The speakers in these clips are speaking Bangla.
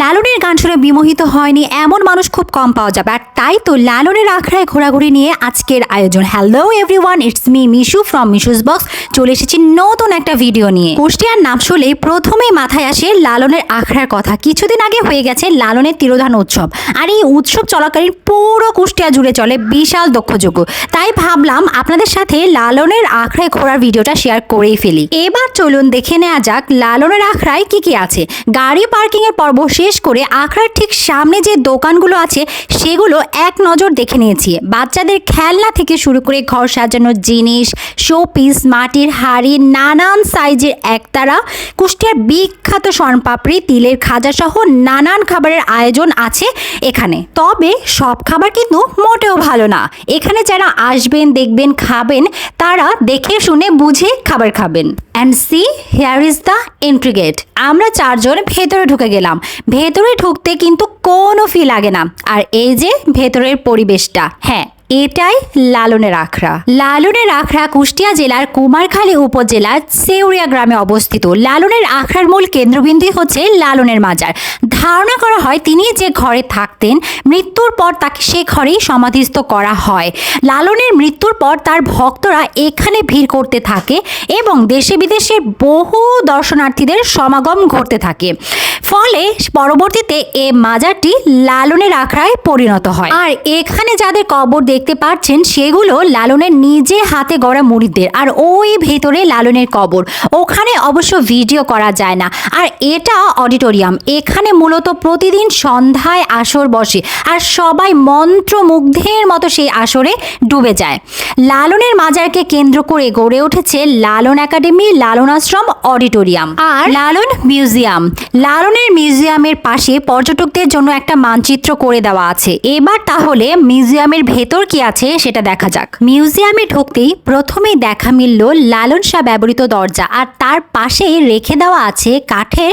লালনের গান শুনে বিমোহিত হয়নি এমন মানুষ খুব কম পাওয়া যাবে। আর তাই তো লালনের আখড়ায় ঘোরাঘুরি নিয়ে আজকের আয়োজন। Hello everyone it's me Mishu from Mishu's box চলে এসেছি নতুন একটা ভিডিও নিয়ে। কুষ্টিয়ার নাম শুনলেই প্রথমেই মাথায় আসে লালনের আখড়ার কথা। কিছুদিন আগে হয়ে গেছে লালনের তিরোধান উৎসব। আর এই উৎসব চলাকালীন পুরো কুষ্টিয়া জুড়ে চলে বিশাল দক্ষযোগ্য তাই ভাবলাম আপনাদের সাথে লালনের আখড়ায় ঘোরার ভিডিওটা শেয়ার করেই ফেলি। এবার চলুন দেখে নেওয়া যাক লালনের আখড়ায় কি কি আছে। গাড়ি পার্কিংয়ের পর্ব শেষ করে আখড়ার ঠিক সামনে যে দোকানগুলো আছে, সেগুলো এক নজর দেখে নিয়েছি। বাচ্চাদের খেলনা থেকে শুরু করে ঘর সাজানোর জিনিস, শোপিস, মাটির হাড়ি, নানান সাইজের একতারা, কুষ্টিয়ার বিখ্যাত স্বর্ণপাপড়ি, তিলের খাজা সহ নানান খাবারের আয়োজন আছে এখানে। তবে সব খাবার কিন্তু মোটেও ভালো না। এখানে যারা আসবেন, দেখবেন, খাবেন, তারা দেখে শুনে বুঝে খাবার খাবেন। And see here is the entry gate আমরা চারজন ভেতরে ঢুকে গেলাম। ভেতরে ঢুকতে কিন্তু কোনো ফি লাগে না। আর এই যে ভেতরের পরিবেশটা হ্যাঁ। এটাই লালনের আখড়া। লালনের আখড়া কুষ্টিয়া জেলার কুমারখালী উপজেলার সেউরিয়া গ্রামে অবস্থিত। লালনের আখড়ার মূল কেন্দ্রবিন্দু হচ্ছে লালনের মাজার। ধারণা করা হয় তিনি যে ঘরে থাকতেন, মৃত্যুর পর তাকে সে ঘরেই সমাধিস্থ করা হয়। লালনের মৃত্যুর পর তার ভক্তরা এখানে ভিড় করতে থাকে এবং দেশে বিদেশের বহু দর্শনার্থীদের সমাগম ঘটতে থাকে। ফলে পরবর্তীতে এ মাজারটি লালনের আখড়ায় পরিণত হয়। আর এখানে যাদের কবর দেখতে পাচ্ছেন সেগুলো লালনের নিজে হাতে গড়া মুড়িদের, আর ওই ভেতরে লালনের কবর। ওখানে অবশ্য ভিডিও করা যায় না। আর এটা অডিটোরিয়াম। এখানে মূলত প্রতিদিন সন্ধ্যায় আসর বসে, আর সবাই মন্ত্রমুগ্ধের মতো সেই আসরে ডুবে যায়। লালনের মাজারকে কেন্দ্র করে গড়ে উঠেছে লালন একাডেমি, লালন আশ্রম, অডিটোরিয়াম আর লালন মিউজিয়াম। লালনের মিউজিয়ামের পাশে পর্যটকদের জন্য একটা মানচিত্র করে দেওয়া আছে। এবার তাহলে মিউজিয়ামের ভেতর কি আছে সেটা দেখা যাক। মিউজিয়ামে ঢুকতেই প্রথমেই দেখা মিলল লালন শাহ ব্যবহৃত দরজা আর তার পাশে রেখে দেওয়া আছে কাঠের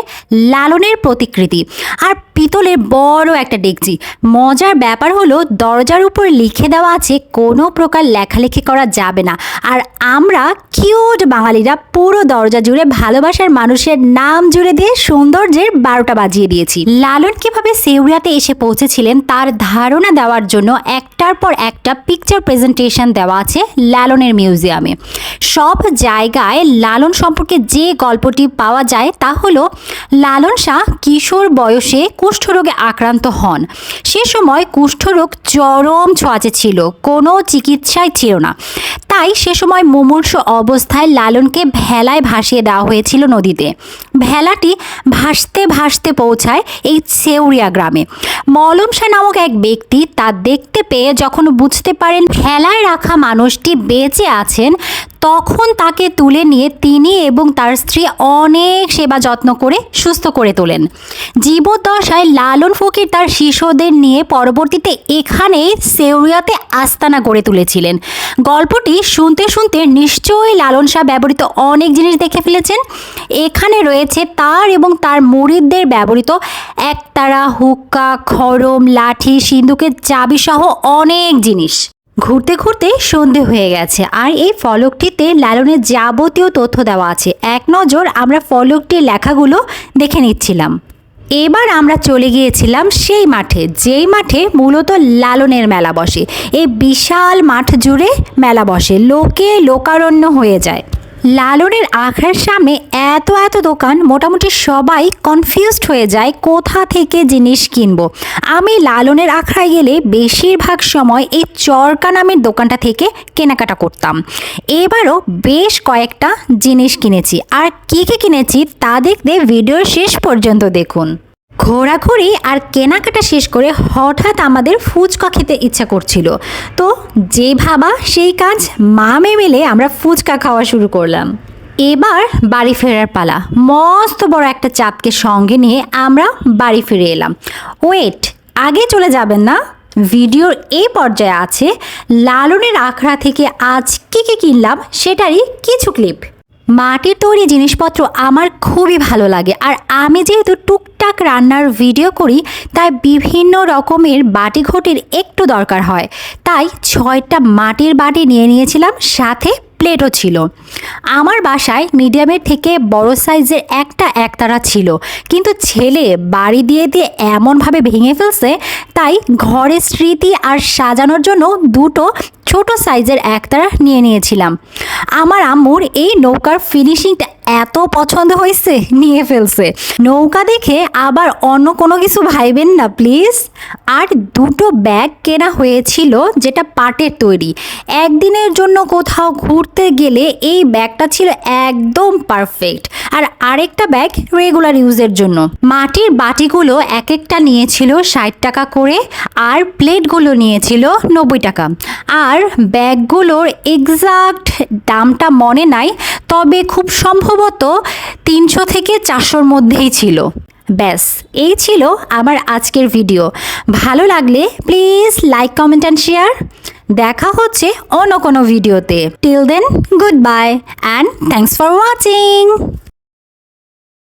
লালনের প্রতিকৃতি। আর পিতলের বড় একটা ডেকচি মজার ব্যাপার হলো, দরজার উপর লিখে দেওয়া আছে, কোনো প্রকার লেখালেখি করা যাবে না। আর আমরা কিউট বাঙালিরা পুরো দরজা জুড়ে ভালোবাসার মানুষের নাম জুড়ে দিয়ে সৌন্দর্যের বারোটা বাজিয়ে দিয়েছি। লালন কীভাবে সেউরিয়াতে এসে পৌঁছেছিলেন, তার ধারণা দেওয়ার জন্য একটার পর একটা পিকচার প্রেজেন্টেশন দেওয়া আছে লালনের মিউজিয়ামে সব জায়গায় লালন সম্পর্কে যে গল্পটি পাওয়া যায় তা হলো, লালন শাহ কিশোর বয়সে কুষ্ঠরোগে আক্রান্ত হন। সে সময় কুষ্ঠরোগ চরম ছোঁয়াচে ছিল। কোনো চিকিৎসাই ছিল না। তাই সে সময় মুমূর্ষ অবস্থায় লালনকে ভেলায় ভাসিয়ে দেওয়া হয়েছিল নদীতে। ভেলাটি ভাসতে ভাসতে পৌঁছায় এই সেউরিয়া গ্রামে। মলম শাহ নামক এক ব্যক্তি তা দেখতে পেয়ে যখন বুঝতে পারেন ভেলায় রাখা মানুষটি বেঁচে আছেন, তখন তাকে তুলে নিয়ে তিনি এবং তার স্ত্রী অনেক সেবা যত্ন করে সুস্থ করে তোলেন। জীবদ্দশায় লালন ফকির তার শিশুদের নিয়ে পরবর্তীতে এখানেই সেউরিয়াতে আস্তানা গড়ে তুলেছিলেন। গল্পটি শুনতে শুনতে নিশ্চয়ই লালন শাহ ব্যবহৃত অনেক জিনিস দেখে ফেলেছেন। এখানে রয়েছে তার এবং তার মুরিদদের ব্যবহৃত একতারা, হুক্কা, খড়ম, লাঠি, সিন্ধুকের চাবি সহ অনেক জিনিস। ঘুরতে ঘুরতে সন্ধে হয়ে গেছে আর এই ফলকটিতে লালনের যাবতীয় তথ্য দেওয়া আছে। এক নজর আমরা ফলকটির লেখাগুলো দেখে নিচ্ছিলাম। এবার আমরা চলে গিয়েছিলাম সেই মাঠে, যেই মাঠে মূলত লালনের মেলা বসে। এই বিশাল মাঠ জুড়ে মেলা বসে, লোকে লোকারণ্য হয়ে যায়। লালনের আখড়ার সামনে এত এত দোকান, মোটামুটি সবাই কনফিউজড হয়ে যায়, কোথা থেকে জিনিস কিনবো? আমি লালনের আখড়ায় গেলে বেশিরভাগ সময় এই চরকা নামের দোকানটা থেকে কেনাকাটা করতাম। এবারও বেশ কয়েকটা জিনিস কিনেছি। আর কী কী কিনেছি তা দেখতে ভিডিওর শেষ পর্যন্ত দেখুন। ঘোরাঘুরি আর কেনাকাটা শেষ করে হঠাৎ আমাদের ফুচকা খেতে ইচ্ছা করছিল। তো যে ভাবা সেই কাজ মামে মিলে আমরা ফুচকা খাওয়া শুরু করলাম। এবার বাড়ি ফেরার পালা। মস্ত বড় একটা চাপকে সঙ্গে নিয়ে আমরা বাড়ি ফিরে এলাম। ওয়েট, আগে চলে যাবেন না? ভিডিওর এই পর্যায়ে আছে, লালনের আখড়া থেকে আজ কী কী কিনলাম সেটারই কিছু ক্লিপ। মাটির তৈরি জিনিসপত্র আমার খুবই ভালো লাগে। আর আমি যেহেতু টুকটাক রান্নার ভিডিও করি, তাই বিভিন্ন রকমের বাটি ঘটির একটু দরকার হয়। তাই ছয়টা মাটির বাটি নিয়ে নিয়েছিলাম, সাথে প্লেটও ছিল। আমার বাসায় মিডিয়ামের থেকে বড় সাইজের একটা একতারা ছিল। কিন্তু ছেলে বাড়ি দিয়ে দিয়ে এমনভাবে ভেঙে ফেলছে, তাই ঘরের স্মৃতি আর সাজানোর জন্য দুটো ছোট সাইজের একতারা নিয়ে নিয়েছিলাম। আমার আম্মুর এই নৌকার ফিনিশিংটা এত পছন্দ হয়েছে, নিয়ে ফেলছে। নৌকা দেখে আবার অন্য কোনো কিছু ভাইবেন না প্লিজ আর দুটো ব্যাগ কেনা হয়েছিল যেটা পাটের তৈরি। একদিনের জন্য কোথাও ঘুরতে গেলে এই ব্যাগটা ছিল একদম পারফেক্ট আর আরেকটা ব্যাগ রেগুলার ইউজের জন্য। মাটির বাটিগুলো এক একটা নিয়েছিল ষাট টাকা করে, আর প্লেটগুলো নিয়েছিল নব্বই টাকা। আর ব্যাগগুলোর এক্সাক্ট দামটা মনে নাই, তবে খুব সম্ভবত তিনশো থেকে চারশোর মধ্যেই ছিল। ব্যাস, এই ছিল আমার আজকের ভিডিও ভালো লাগলে please like comment and share দেখা হচ্ছে অন্য কোনো ভিডিওতে till then good bye and thanks for watching